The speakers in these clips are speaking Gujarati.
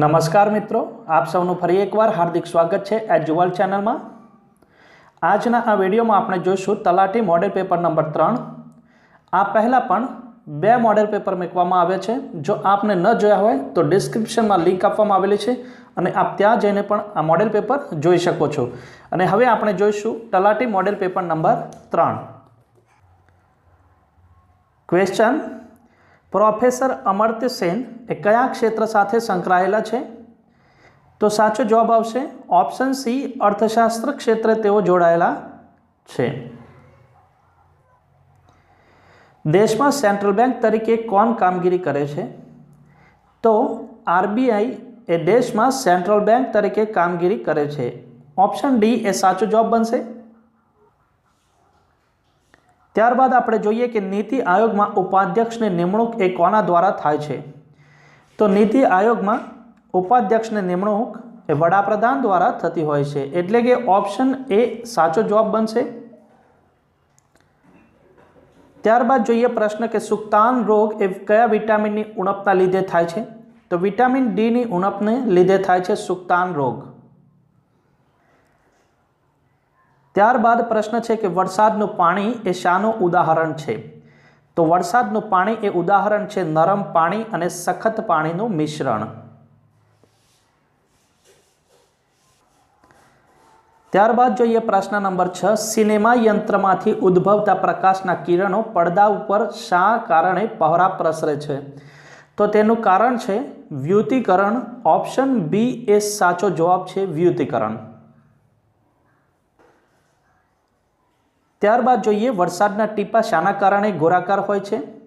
નમસ્કાર મિત્રો, આપ સૌનું ફરી એકવાર હાર્દિક સ્વાગત છે એજ્યુઅલ ચેનલમાં. આજના આ વિડીયોમાં આપણે જોઈશું તલાટી મોડેલ પેપર નંબર ત્રણ. આ પહેલાં પણ બે મોડેલ પેપર મૂકવામાં આવે છે. જો આપને ન જોયા હોય તો ડિસ્ક્રિપ્શનમાં લિંક આપવામાં આવેલી છે અને આપ ત્યાં જઈને પણ આ મોડેલ પેપર જોઈ શકો છો. અને હવે આપણે જોઈશું તલાટી મોડેલ પેપર નંબર ત્રણ. ક્વેશ્ચન પ્રોફેસર અમર્ત્ય સેન એ કયા ક્ષેત્ર સાથે સંકળાયેલા છે? તો સાચો જવાબ આવશે ઓપ્શન સી અર્થશાસ્ત્ર ક્ષેત્રે તેઓ જોડાયેલા છે. દેશમાં સેન્ટ્રલ બેંક તરીકે કોણ કામગીરી કરે છે? તો આરબીઆઈ એ દેશમાં સેન્ટ્રલ બેંક તરીકે કામગીરી કરે છે. ઓપ્શન ડી એ સાચો જવાબ બનશે. ત્યારબાદ આપણે જોઈએ કે નીતિ આયોગમાં ઉપાધ્યક્ષની નિમણૂક એ કોના દ્વારા થાય છે? તો નીતિ આયોગમાં ઉપાધ્યક્ષની નિમણૂક એ વડાપ્રધાન દ્વારા થતી હોય છે. એટલે કે ઓપ્શન એ સાચો જવાબ બનશે. ત્યારબાદ જોઈએ પ્રશ્ન કે સુક્તાન રોગ એ કયા વિટામિનની ઉણપના લીધે થાય છે? તો વિટામિન ડીની ઉણપને લીધે થાય છે સુક્તાન રોગ. ત્યારબાદ પ્રશ્ન છે કે વરસાદનું પાણી એ શાનું ઉદાહરણ છે? તો વરસાદનું પાણી એ ઉદાહરણ છે નરમ પાણી અને સખત પાણીનું મિશ્રણ. ત્યારબાદ જોઈએ પ્રશ્ન નંબર છ. સિનેમા યંત્રમાંથી ઉદ્ભવતા પ્રકાશના કિરણો પડદા ઉપર શા કારણે પહોરા પ્રસરે છે? તો તેનું કારણ છે વ્યુતિકરણ. ઓપ્શન બી એ સાચો જવાબ છે વ્યુતિકરણ. ત્યારબાદ જોઈએ વરસાદના ટીપા શાના કારણે ગોરાકાર હોય છે?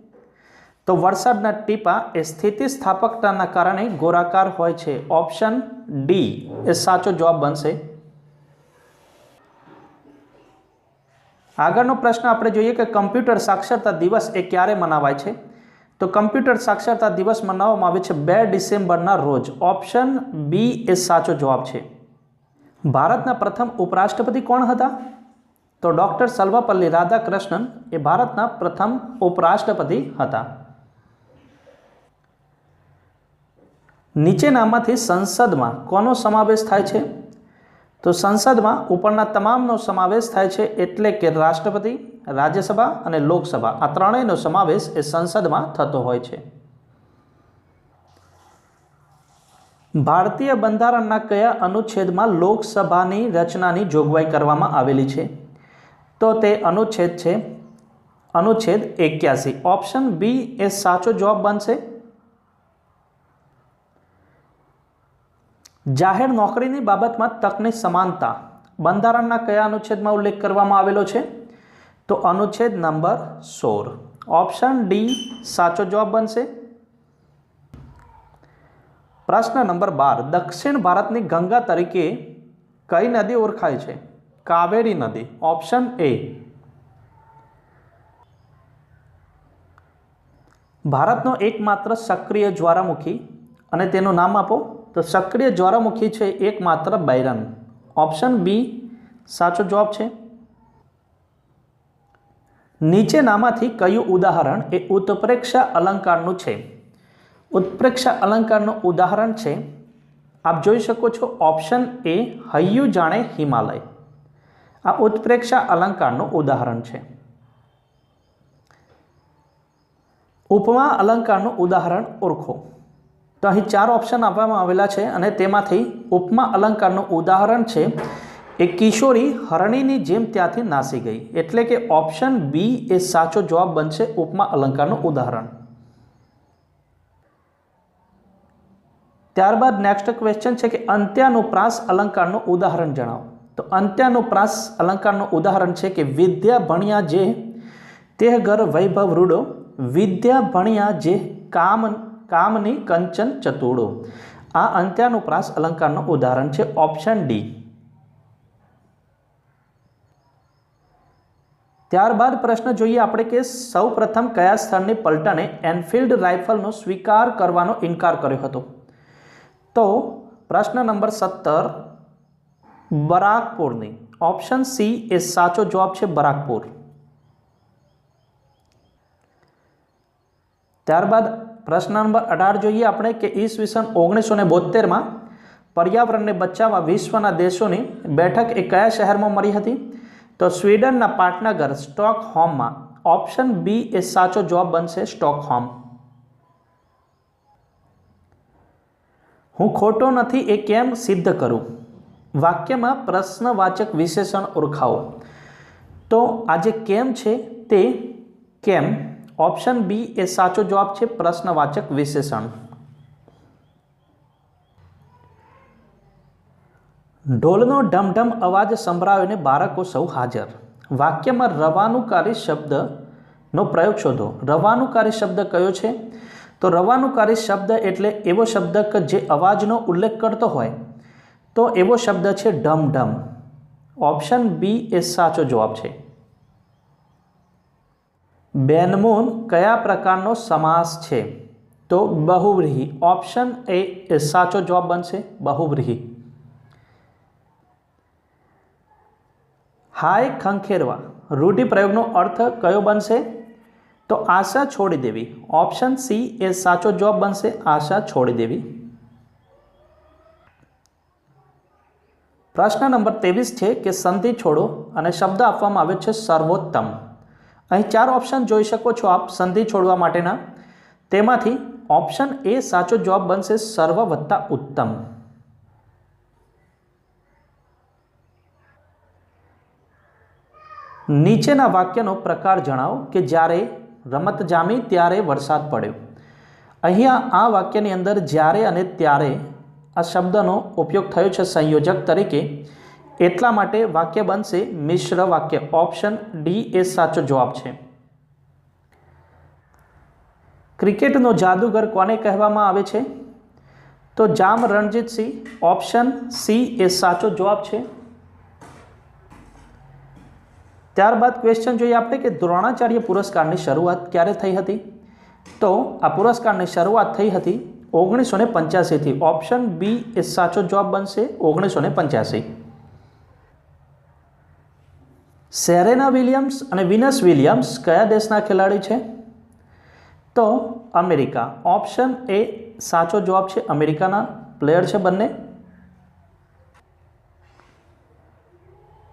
તો વરસાદના ટીપા એ સ્થિતિસ્થાપકતાના કારણે ગોળાકાર હોય છે. Option D. એ સાચો જવાબ બનશે. આગળનો પ્રશ્ન આપણે જોઈએ કે કમ્પ્યુટર સાક્ષરતા દિવસ એ ક્યારે મનાવાય છે? તો કમ્પ્યુટર સાક્ષરતા દિવસ મનાવવામાં આવે છે બે ડિસેમ્બરના રોજ. ઓપ્શન બી એ સાચો જવાબ છે. ભારતના પ્રથમ ઉપરાષ્ટ્રપતિ કોણ હતા? તો ડૉક્ટર સર્વપલ્લી રાધાકૃષ્ણન એ ભારતના પ્રથમ ઉપરાષ્ટ્રપતિ હતા. નીચેનામાંથી સંસદમાં કોનો સમાવેશ થાય છે? તો સંસદમાં ઉપરના તમામનો સમાવેશ થાય છે એટલે કે રાષ્ટ્રપતિ, રાજ્યસભા અને લોકસભા. આ ત્રણેયનો સમાવેશ એ સંસદમાં થતો હોય છે. ભારતીય બંધારણના કયા અનુચ્છેદમાં લોકસભાની રચનાની જોગવાઈ કરવામાં આવેલી છે? તો તે અનુચ્છેદ છે. અનુચ્છેદ એક્યાસી. ઓપ્શન બી એ સાચો જવાબ બનશે. જાહેર નોકરીની બાબતમાં તકની સમાનતા. બંધારણના કયા અનુચ્છેદમાં ઉલ્લેખ કરવામાં આવેલો છે? તો અનુચ્છેદ નંબર સોળ. ઓપ્શન ડી સાચો જવાબ બનશે. પ્રશ્ન નંબર બાર. દક્ષિણ ભારતની ગંગા તરીકે કઈ નદી ઓળખાય છે? કાવેરી નદી ઓપ્શન એ ભારતનો એકમાત્ર સક્રિય જ્વાળામુખી અને તેનું નામ આપો તો સક્રિય જ્વાળામુખી છે એકમાત્ર બૈરન. ઓપ્શન બી સાચો જવાબ છે. નીચેનામાંથી કયું ઉદાહરણ એ ઉત્પ્રેક્ષા અલંકારનું છે? ઉત્પ્રેક્ષા અલંકારનું ઉદાહરણ છે. આપ જોઈ શકો છો ઓપ્શન એ હૈયું જાણે હિમાલય. આ ઉત્પ્રેક્ષા અલંકારનું ઉદાહરણ છે. ઉપમા અલંકારનું ઉદાહરણ ઓળખો. તો અહીં ચાર ઓપ્શન આપવામાં આવેલા છે અને તેમાંથી ઉપમા અલંકારનું ઉદાહરણ છે, એ કિશોરી હરણીની જેમ ત્યાંથી નાસી ગઈ. એટલે કે ઓપ્શન બી એ સાચો જવાબ બનશે ઉપમા અલંકારનું ઉદાહરણ. ત્યારબાદ નેક્સ્ટ ક્વેશ્ચન છે કે અંત્યાનુપ્રાસ અલંકારનું ઉદાહરણ જણાવો. તો અંત્યાનુપ્રાસ અલંકારનું ઉદાહરણ છે કે વિદ્યા ભણ્યા જે તે ઘર વૈભવ રૂડો, વિદ્યા ભણ્યા જે કામ, કામની કંચન ચતુડો. આ અંત્યાનુપ્રાસ અલંકારનું ઉદાહરણ છે ઓપ્શન ડી. ત્યારબાદ પ્રશ્ન જોઈએ આપણે કે સૌ પ્રથમ કયા સ્થળની પલટને એનફિલ્ડ રાઇફલનો સ્વીકાર કરવાનો ઇનકાર કર્યો હતો? તો પ્રશ્ન નંબર સત્તર બરાકપુરની. ઓપ્શન સી એ સાચો જવાબ છે બરાકપુર. ત્યારબાદ પ્રશ્ન નંબર અઢાર જોઈએ આપણે કે ઈસવીસન ઓગણીસો ને બોતેરમાં પર્યાવરણને બચાવવા વિશ્વના દેશોની બેઠક એ કયા શહેરમાં મળી હતી? તો સ્વીડનના પાટનગર, સ્ટોકહોમમાં. ઓપ્શન બી એ સાચો જવાબ બનશે સ્ટોકહોમ. હું ખોટો નથી એ કેમ સિદ્ધ કરું? વાક્યમાં પ્રશ્નવાચક વિશેષણ ઓળખાવો. તો આજે કેમ છે તે કેમ? ઓપ્શન બી એ સાચો જવાબ છે પ્રશ્નવાચક વિશેષણ. ઢોલનો ઢમઢમ અવાજ સંભળાવીને બાળકો સૌ હાજર. વાક્યમાં રવાનુકારી શબ્દનો પ્રયોગ શોધો. રવાનુકારી શબ્દ કયો છે? તો રવાનુકારી શબ્દ એટલે એવો શબ્દ કે જે અવાજનો ઉલ્લેખ કરતો હોય તો એવો શબ્દ છે ઢમઢમ ઓપ્શન બી એ સાચો જવાબ છે. બેનમૂન કયા પ્રકારનો સમાસ છે? તો બહુવ્રીહી. ઓપ્શન એ એ સાચો જવાબ બનશે. બહુવ્રીહી. હાય ખંખેરવા. રૂઢિપ્રયોગનો અર્થ કયો બનશે? તો આશા છોડી દેવી. ઓપ્શન સી એ સાચો જવાબ બનશે. આશા છોડી દેવી. પ્રશ્ન નંબર ત્રેવીસ છે કે સંધિ છોડો અને શબ્દ આપવામાં આવ્યો છે સર્વોત્તમ. અહીં ચાર ઓપ્શન જોઈ શકો છો આપ સંધિ છોડવા માટેના. તેમાંથી ઓપ્શન એ સાચો જવાબ બનશે સર્વ વત્તા ઉત્તમ. નીચેના વાક્યનો પ્રકાર જણાવો કે જ્યારે રમત જામી ત્યારે વરસાદ પડ્યો. અહીંયા આ વાક્યની અંદર જ્યારે અને ત્યારે આ શબ્દનો ઉપયોગ થયો છે સંયોજક તરીકે. એટલા માટે વાક્ય બનશે મિશ્ર વાક્ય. ઓપ્શન ડી એ સાચો જવાબ છે. ક્રિકેટનો જાદુગર કોને કહેવામાં આવે છે? તો જામ રણજીતસિંહ ઓપ્શન સી એ સાચો જવાબ છે. ત્યારબાદ ક્વેશ્ચન જોઈએ આપણે કે દ્રોણાચાર્ય પુરસ્કારની શરૂઆત ક્યારે થઈ હતી? તો આ પુરસ્કારની શરૂઆત થઈ હતી ઓગણીસો ને પંચ્યાસીથી. ઓપ્શન બી એ સાચો જવાબ બનશે ઓગણીસો ને પંચ્યાસી. સેરેના વિલિયમ્સ અને વિનસ વિલિયમ્સ કયા દેશના ખેલાડી છે? તો અમેરિકા. ઓપ્શન એ સાચો જવાબ છે અમેરિકાના. પ્લેયર છે બંને.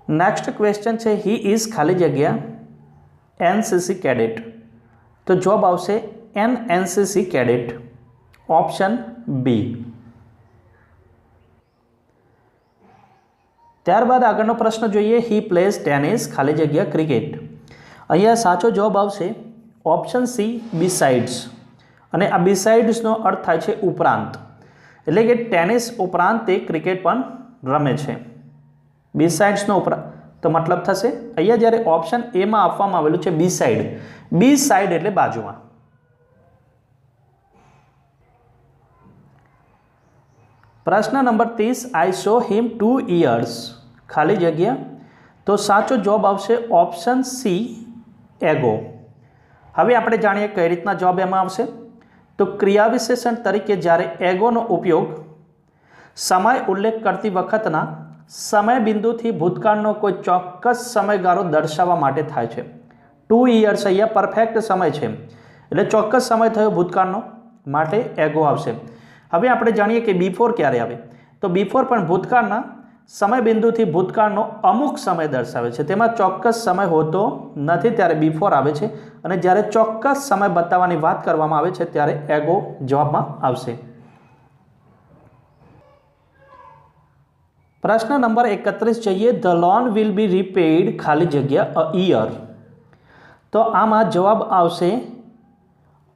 નેક્સ્ટ ક્વેશ્ચન છે હી ઇઝ ખાલી જગ્યા એનસીસી કેડેટ તો જવાબ આવશે N NCC cadet option B. ત્યારબાદ આગળનો પ્રશ્ન જોઈએ હી પ્લેસ ટેનિસ ખાલી જગ્યા ક્રિકેટ અહીંયા સાચો જવાબ આવશે ઓપ્શન સી બિસાઇડ્સ અને આ બિસાઇડ્સનો અર્થ થાય છે ઉપરાંત. એટલે કે ટેનિસ ઉપરાંત તે ક્રિકેટ પણ રમે છે. બી સાઇડ્સનો ઉપરાંત તો મતલબ થશે, અહીંયા જ્યારે ઓપ્શન એમાં આપવામાં આવેલું છે બી સાઇડ બી સાઇડ એટલે બાજુમાં. પ્રશ્ન નંબર ત્રીસ I show him two years ખાલી જગ્યા? તો સાચો જોબ આવશે ઓપ્શન સી એગો હવે આપણે જાણીએ કઈ રીતના જવાબ એમાં આવશે. તો ક્રિયા વિશેષણ તરીકે જ્યારે એગોનો ઉપયોગ સમય ઉલ્લેખ કરતી વખતના સમય બિંદુથી ભૂતકાળનો કોઈ ચોક્કસ સમયગાળો દર્શાવવા માટે થાય છે. ટુ ઇયર્સ અહીંયા પરફેક્ટ સમય છે. એટલે ચોક્કસ સમય થયો ભૂતકાળનો, માટે એગો આવશે. હવે આપણે જાણીએ કે બિફોર ક્યારે આવે? તો બિફોર પણ ભૂતકાળના સમય બિંદુથી ભૂતકાળનો અમુક સમય દર્શાવે છે. તેમાં ચોક્કસ સમય હોતો નથી ત્યારે બિફોર આવે છે અને જ્યારે ચોક્કસ સમય બતાવવાની વાત કરવામાં આવે છે ત્યારે એગો જવાબમાં આવશે. પ્રશ્ન નંબર એકત્રીસ જઈએ. The loan will be repaid ખાલી જગ્યા અ ઇયર તો આમાં જવાબ આવશે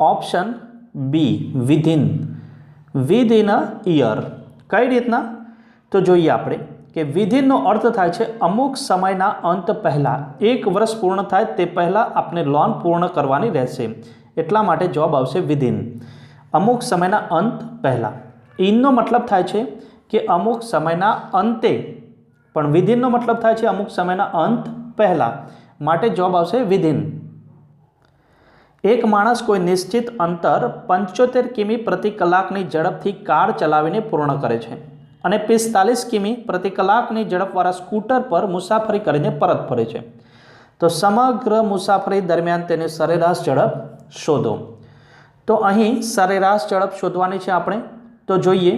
option B within within a year કઈ રીતના? તો જોઈએ આપણે કે વિધિનનો અર્થ થાય છે અમુક સમયના અંત પહેલાં. એક વર્ષ પૂર્ણ થાય તે પહેલાં આપણે લોન પૂર્ણ કરવાની રહેશે. એટલા માટે જવાબ આવશે વિધિન. અમુક સમયના અંત પહેલાં. ઇનનો મતલબ થાય છે કે અમુક સમયના અંતે. પણ વિધિનનો મતલબ થાય છે અમુક સમયના અંત પહેલાં. માટે જવાબ આવશે વિધિન. એક માણસ કોઈ નિશ્ચિત અંતર પંચોતેર કિમી પ્રતિ કલાકની ઝડપથી કાર ચલાવીને પૂર્ણ કરે છે અને પિસ્તાલીસ કિમી પ્રતિ કલાકની ઝડપવાળા સ્કૂટર પર મુસાફરી કરીને પરત ફરે છે. તો સમગ્ર મુસાફરી દરમિયાન તેની સરેરાશ ઝડપ શોધો. તો અહીં સરેરાશ ઝડપ શોધવાની છે આપણે. તો જોઈએ.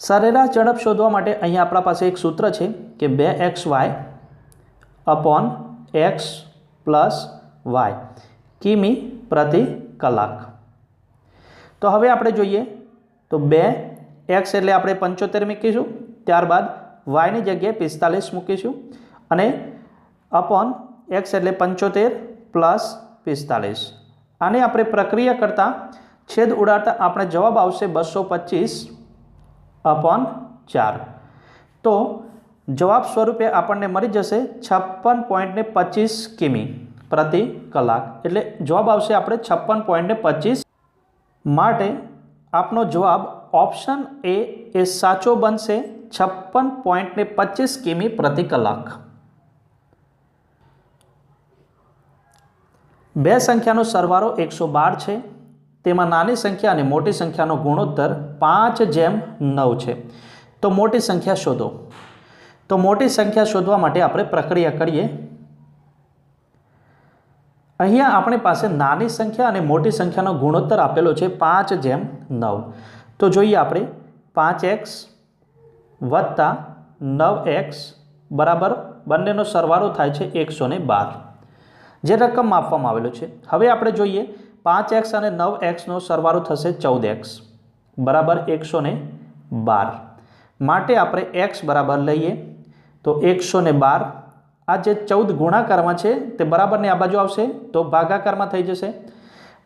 સરેરાશ ઝડપ શોધવા માટે અહીં આપણા પાસે એક સૂત્ર છે કે બે X Y upon X plus Y. કિમી પ્રતિ કલાક. તો હવે આપણે જોઈએ. તો બે એક્સ એટલે આપણે પંચોતેર મૂકીશું. ત્યારબાદ વાયની જગ્યાએ પિસ્તાલીસ મૂકીશું. અને અપોન એક્સ એટલે પંચોતેર પ્લસ પિસ્તાલીસ. આને આપણે પ્રક્રિયા કરતાં છેદ ઉડાડતા આપણે જવાબ આવશે બસો પચીસ અપોન ચાર. તો જવાબ સ્વરૂપે આપણને મળી જશે છપ્પન પોઈન્ટને પચીસ કિમી. પ્રતિ કલાક. એટલે જવાબ આવશે આપણે છપ્પન પોઈન્ટને પચીસ. માટે આપનો જવાબ ઓપ્શન એ એ સાચો બનશે છપ્પન પોઈન્ટને પચીસ કિમી પ્રતિ કલાક. બે સંખ્યાનો સરવાળો એકસો બાર છે. તેમાં નાની સંખ્યા અને મોટી સંખ્યાનો ગુણોત્તર પાંચ જેમ નવ છે. તો મોટી સંખ્યા શોધો. તો મોટી સંખ્યા શોધવા માટે આપણે પ્રક્રિયા કરીએ. અહીંયા આપણી પાસે નાની સંખ્યા અને મોટી સંખ્યાનો ગુણોત્તર આપેલો છે પાંચ જેમ નવ. તો જોઈએ આપણે, પાંચ એક્સ વત્તા નવ એક્સ બરાબર બંનેનો સરવાળો થાય છે એકસો ને બાર. જે રકમ આપવામાં આવેલો છે. હવે આપણે જોઈએ, પાંચ એક્સ અને નવ એક્સનો સરવાળો થશે ચૌદ એક્સ બરાબર એકસો બાર. માટે આપણે એક્સ બરાબર લઈએ તો એકસો બાર આ જે ચૌદ ગુણાકારમાં છે, તે બરાબરની આ બાજુ આવશે, તો ભાગાકારમાં થઈ જશે.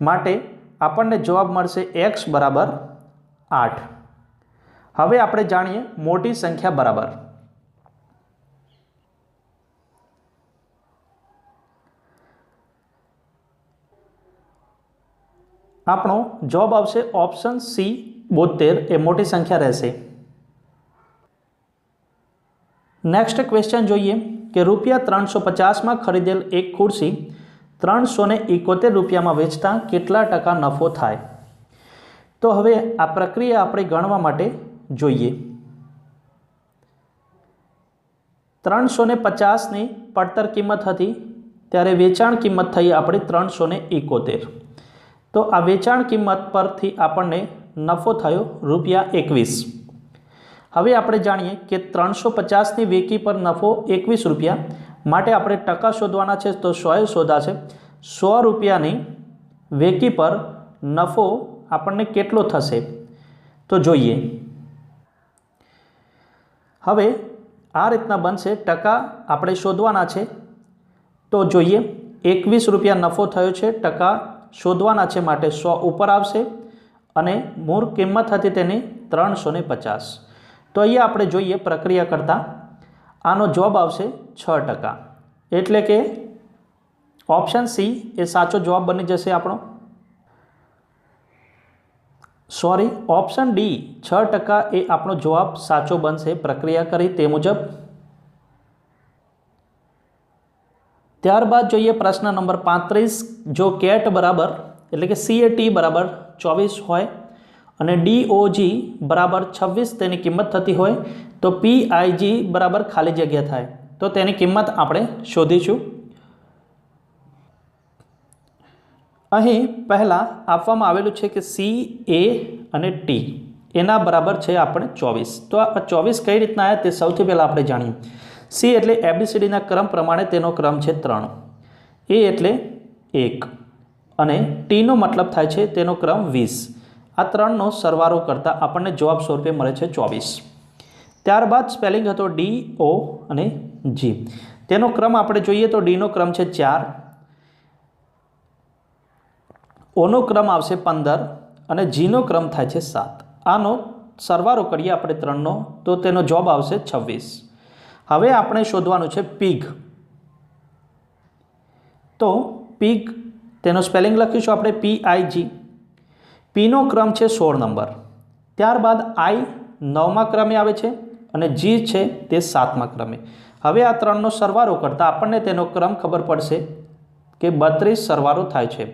માટે આપણને જવાબ મળશે એક્સ બરાબર આઠ. હવે આપણે જાણીએ મોટી સંખ્યા બરાબર. આપણો જવાબ આવશે ઓપ્શન સી, બોતેર, એ મોટી સંખ્યા રહેશે. નેક્સ્ટ ક્વેશ્ચન જોઈએ. કે રૂપિયા ત્રણસો પચાસમાં ખરીદેલ એક ખુરશી ત્રણસો ને એકોતેર રૂપિયામાં વેચતા કેટલા ટકા નફો થાય? તો હવે આ પ્રક્રિયા આપણે ગણવા માટે જોઈએ. ત્રણસો ને પચાસની પડતર કિંમત હતી, ત્યારે વેચાણ કિંમત થઈ આપણી ત્રણસો ને એકોતેર. તો આ વેચાણ કિંમત પરથી આપણને નફો થયો રૂપિયા એકવીસ. હવે આપણે જાણીએ કે ત્રણસો પચાસની વેકી પર નફો એકવીસ રૂપિયા. માટે આપણે ટકા શોધવાના છે તો સોએ શોધાશે. સો રૂપિયાની વેકી પર નફો આપણને કેટલો થશે? તો જોઈએ. હવે આ રીતના બનશે ટકા આપણે શોધવાના છે. તો જોઈએ, એકવીસ રૂપિયા નફો થયો છે, ટકા શોધવાના છે માટે સો ઉપર આવશે અને મૂળ કિંમત હતી તેની ત્રણસો પચાસ. તો અહીંયા આપણે જોઈએ પ્રક્રિયા કરતાં આનો જવાબ આવશે છ ટકા. એટલે કે ઓપ્શન સી એ સાચો જવાબ બની જશે આપણો. સોરી ઓપ્શન ડી છ ટકા એ આપણો જવાબ સાચો બનશે પ્રક્રિયા કરી તે મુજબ. ત્યારબાદ જોઈએ પ્રશ્ન નંબર પાંત્રીસ, જો કેટ બરાબર, એટલે કે સીએટી બરાબર, ચોવીસ હોય અને ડીઓજી બરાબર છવ્વીસ તેની કિંમત થતી હોય તો પીઆઈજી બરાબર ખાલી જગ્યા થાય. તો તેની કિંમત આપણે શોધીશું. અહીં પહેલાં આપવામાં આવેલું છે કે સી એ અને ટી એના બરાબર છે આપણે ચોવીસ. તો આ ચોવીસ કઈ રીતના આવ્યા તે સૌથી પહેલાં આપણે જાણીએ. સી એટલે એબીસીડીના ક્રમ પ્રમાણે તેનો ક્રમ છે ત્રણ. એ એટલે એક. અને ટીનો મતલબ થાય છે તેનો ક્રમ વીસ. આ ત્રણનો સરવારો કરતાં આપણને જવાબ સ્વરૂપે મળે છે ચોવીસ. ત્યારબાદ સ્પેલિંગ હતો ડી, ઓ અને જી. તેનો ક્રમ આપણે જોઈએ તો ડીનો ક્રમ છે ચાર. ઓનો ક્રમ આવશે પંદર અને જીનો ક્રમ થાય છે સાત. આનો સરવારો કરીએ આપણે ત્રણનો, તો તેનો જવાબ આવશે છવ્વીસ. હવે આપણે શોધવાનું છે પીગ. તો પીગ, તેનો સ્પેલિંગ લખીશું આપણે પી આઈ જી. પીનો ક્રમ છે સોળ નંબર. ત્યારબાદ આઈ નવમા ક્રમે આવે છે અને જી છે તે સાતમા ક્રમે. હવે આ ત્રણનો સરવારો કરતાં આપણને તેનો ક્રમ ખબર પડશે કે બત્રીસ સરવારો થાય છે.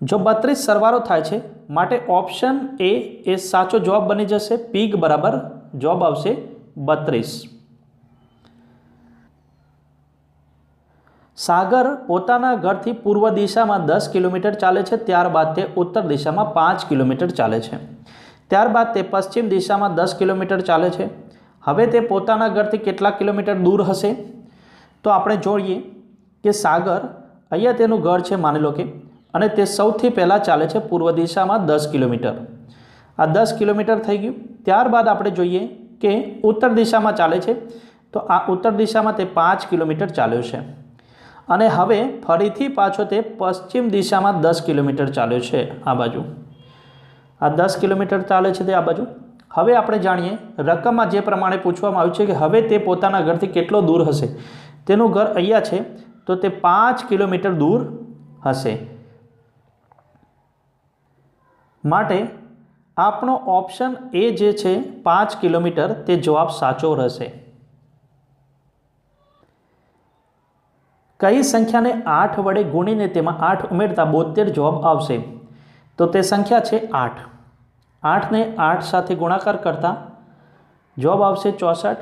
જો બત્રીસ સરવારો થાય છે, માટે ઓપ્શન એ એ સાચો જવાબ બની જશે. પીક બરાબર જવાબ આવશે બત્રીસ. સાગર પોતાના ઘરથી પૂર્વ દિશામાં દસ કિલોમીટર ચાલે છે, ત્યારબાદ તે ઉત્તર દિશામાં પાંચ કિલોમીટર ચાલે છે. ત્યારબાદ તે પશ્ચિમ દિશામાં દસ કિલોમીટર ચાલે છે. હવે તે પોતાના ઘરથી કેટલા કિલોમીટર દૂર હશે? તો આપણે જોઈએ કે સાગર અહીંયા તેનું ઘર છે, માની લો કે, અને તે સૌથી પહેલાં ચાલે છે પૂર્વ દિશામાં દસ કિલોમીટર. આ દસ કિલોમીટર થઈ ગયું. ત્યારબાદ આપણે જોઈએ કે ઉત્તર દિશામાં ચાલે છે. તો આ ઉત્તર દિશામાં તે પાંચ કિલોમીટર ચાલ્યો છે. અને હવે ફરીથી પાછો તે પશ્ચિમ દિશામાં દસ કિલોમીટર ચાલ્યો છે આ બાજુ. આ દસ કિલોમીટર ચાલે છે તે આ બાજુ. હવે આપણે જાણીએ, રકમમાં જે પ્રમાણે પૂછવામાં આવ્યું છે કે હવે તે પોતાના ઘરથી કેટલો દૂર હશે? તેનું ઘર અહીંયા છે, તો તે પાંચ કિલોમીટર દૂર હશે. માટે આપણો ઓપ્શન એ જે છે, પાંચ કિલોમીટર, તે જવાબ સાચો રહેશે. કઈ સંખ્યાને આઠ વડે ગુણીને તેમાં આઠ ઉમેરતા બોતેર જવાબ આવશે. તો તે સંખ્યા છે આઠ. આઠને આઠ સાથે ગુણાકાર કરતા જવાબ આવશે ચોસઠ.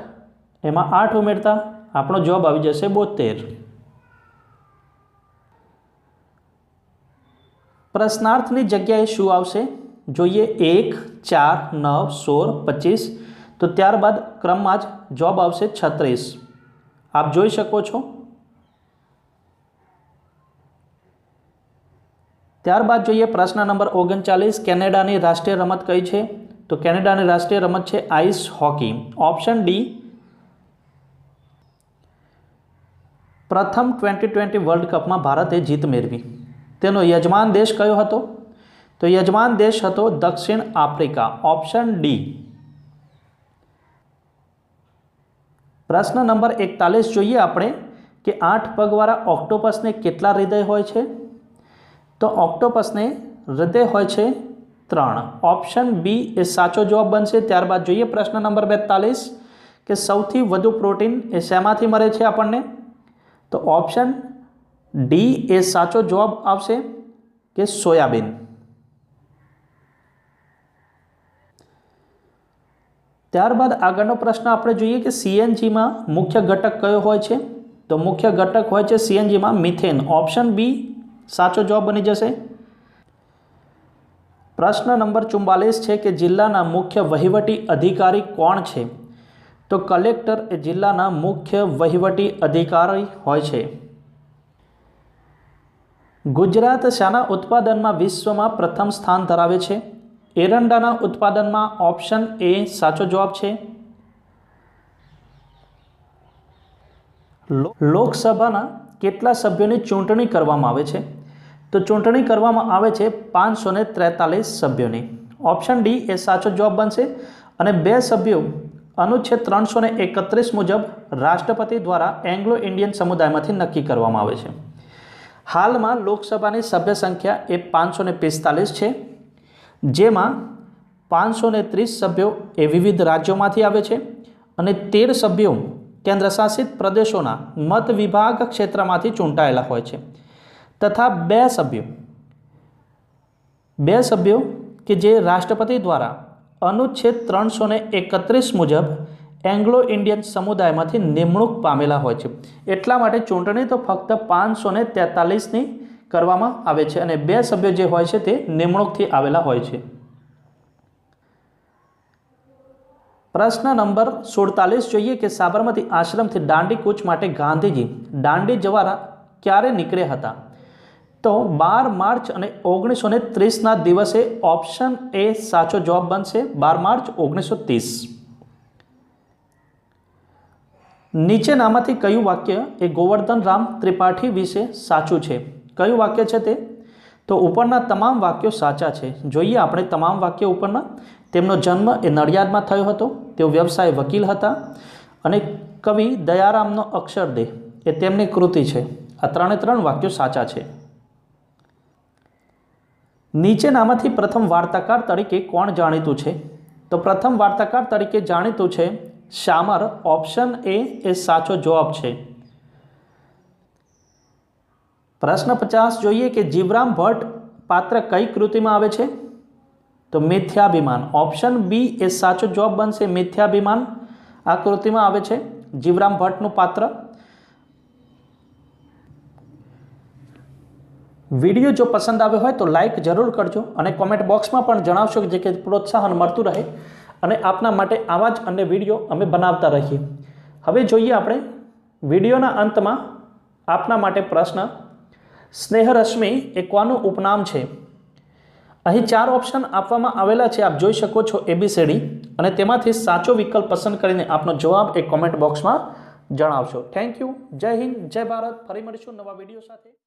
એમાં આઠ ઉમેરતા આપણો જવાબ આવી જશે બોતેર. પ્રશ્નાર્થની જગ્યાએ શું આવશે? જોઈએ એક, ચાર, નવ, સોળ, પચીસ. તો ત્યારબાદ ક્રમમાં જ જવાબ આવશે છત્રીસ. આપ જોઈ શકો છો. ત્યારબાદ જોઈએ પ્રશ્ન નંબર ઓગણચાલીસ, કેનેડાની રાષ્ટ્રીય રમત કઈ છે? તો કેનેડાની રાષ્ટ્રીય રમત છે આઈસ હોકી. ઓપ્શન ડી, પ્રથમ ટ્વેન્ટી ટ્વેન્ટી વર્લ્ડ કપમાં ભારતે જીત મેળવી. તેનો યજમાન દેશ કયો હતો? તો યજમાન દેશ હતો દક્ષિણ આફ્રિકા. ઓપ્શન ડી, પ્રશ્ન નંબર એકતાલીસ. જોઈએ આપણે કે આઠ પગવાળા ઓક્ટોપસને કેટલા હૃદય હોય છે? તો ઓક્ટોપસને હૃદય હોય છે ત્રણ. ઓપ્શન બી એ સાચો જવાબ બનશે. ત્યારબાદ જોઈએ પ્રશ્ન નંબર બેતાલીસ, કે સૌથી વધુ પ્રોટીન એ શેમાંથી મળે છે આપણને? તો ઓપ્શન ડી એ સાચો જવાબ આવશે કે સોયાબીન. ત્યારબાદ આગળનો પ્રશ્ન આપણે જોઈએ કે સીએનજીમાં મુખ્ય ઘટક કયો હોય છે? તો મુખ્ય ઘટક હોય છે સીએનજીમાં મિથેન. ઓપ્શન બી સાચો જવાબ બની જશે? પ્રશ્ન નંબર ચુમ્બાલીસ છે કે જિલ્લાના મુખ્ય વહીવટી અધિકારી કોણ છે? તો કલેક્ટર એ જિલ્લાના મુખ્ય વહીવટી અધિકારી હોય છે. ગુજરાત શાના ઉત્પાદનમાં વિશ્વમાં પ્રથમ સ્થાન ધરાવે છે. એરંડાના ઉત્પાદનમાં ઓપ્શન એ સાચો જવાબ છે. લોકસભાના કેટલા સભ્યોની ચૂંટણી કરવામાં આવે છે? તો ચૂંટણી કરવામાં આવે છે પાંચસો ને ત્રેતાલીસ સભ્યોની. ઓપ્શન ડી એ સાચો જવાબ બનશે અને બે સભ્યો અનુચ્છેદ ત્રણસો ને એકત્રીસ મુજબ રાષ્ટ્રપતિ દ્વારા એંગ્લો ઇન્ડિયન સમુદાયમાંથી નક્કી કરવામાં આવે છે. હાલમાં લોકસભાની સભ્ય સંખ્યા એ પાંચસો ને પિસ્તાલીસ છે, જેમાં પાંચસો ને ત્રીસ સભ્યો એ વિવિધ રાજ્યોમાંથી આવે છે અને તેર સભ્યો કેન્દ્રશાસિત પ્રદેશોના મત વિભાગ ક્ષેત્રમાંથી ચૂંટાયેલા હોય છે. તથા બે સભ્યો. બે સભ્યો કે જે રાષ્ટ્રપતિ દ્વારા અનુચ્છેદ ત્રણસો એકત્રીસ મુજબ એંગ્લો ઇન્ડિયન સમુદાયમાંથી નિમણૂક પામેલા હોય છે. એટલા માટે ચૂંટણી તો ફક્ત પાંચસો ને તેતાલીસની કરવામાં આવે છે અને બે સભ્યો જે હોય છે તે નિમણૂકથી આવેલા હોય છે. પ્રશ્ન નંબર સુડતાલીસ જોઈએ કે સાબરમતી આશ્રમથી દાંડી કૂચ માટે ગાંધીજી દાંડી જવા ક્યારે નીકળ્યા હતા? તો બાર માર્ચ અને ઓગણીસો ને ત્રીસના દિવસે ઓપ્શન એ સાચો જવાબ બનશે. બાર માર્ચ ઓગણીસો ત્રીસ નીચેનામાંથી કયું વાક્ય એ ગોવર્ધન રામ ત્રિપાઠી વિશે સાચું છે? કયું વાક્ય છે તે? તો ઉપરના તમામ વાક્યો સાચા છે. જોઈએ આપણે તમામ વાક્યો ઉપરના. તેમનો જન્મ એ નડિયાદમાં થયો હતો. તેઓ વ્યવસાય વકીલ હતા અને કવિ દયારામનો અક્ષરદેહ. એ તેમની કૃતિ છે. આ ત્રણે ત્રણ વાક્યો સાચા છે. નીચેનામાંથી પ્રથમ વાર્તાકાર તરીકે કોણ જાણીતું છે? તો પ્રથમ વાર્તાકાર તરીકે જાણીતું છે શામર. ઓપ્શન એ એ સાચો જવાબ છે. પ્રશ્ન પચાસ, જોઈએ કે જીવરામ ભટ્ટ પાત્ર કઈ કૃતિમાં આવે છે? તો મિથ્યાભિમાન. ઓપ્શન બી એ સાચો જવાબ બનશે મિથ્યાભિમાન. આ કૃતિમાં આવે છે જીવરામ ભટ્ટનું પાત્ર વીડિયો જો પસંદ આવ્યો હોય તો લાઇક જરૂર કરજો અને કોમેન્ટ બોક્સમાં પણ જણાવશો જે કે પ્રોત્સાહન મળતું રહે અને આપના માટે આવા જ અન્ય વીડિયો અમે બનાવતા રહીએ. હવે જોઈએ આપણે વિડીયોના અંતમાં આપના માટે પ્રશ્ન, સ્નેહરશ્મિ એ કોનું ઉપનામ છે. અહીં ચાર ઓપ્શન આપવામાં આવેલા છે, આપ જોઈ શકો છો એબીસીડી અને તેમાંથી સાચો વિકલ્પ પસંદ કરીને આપનો જવાબ એ કોમેન્ટ બોક્સમાં જણાવશો. થેન્ક યુ જય હિન્દ, જય ભારત. ફરી મળીશું નવા વીડિયો સાથે.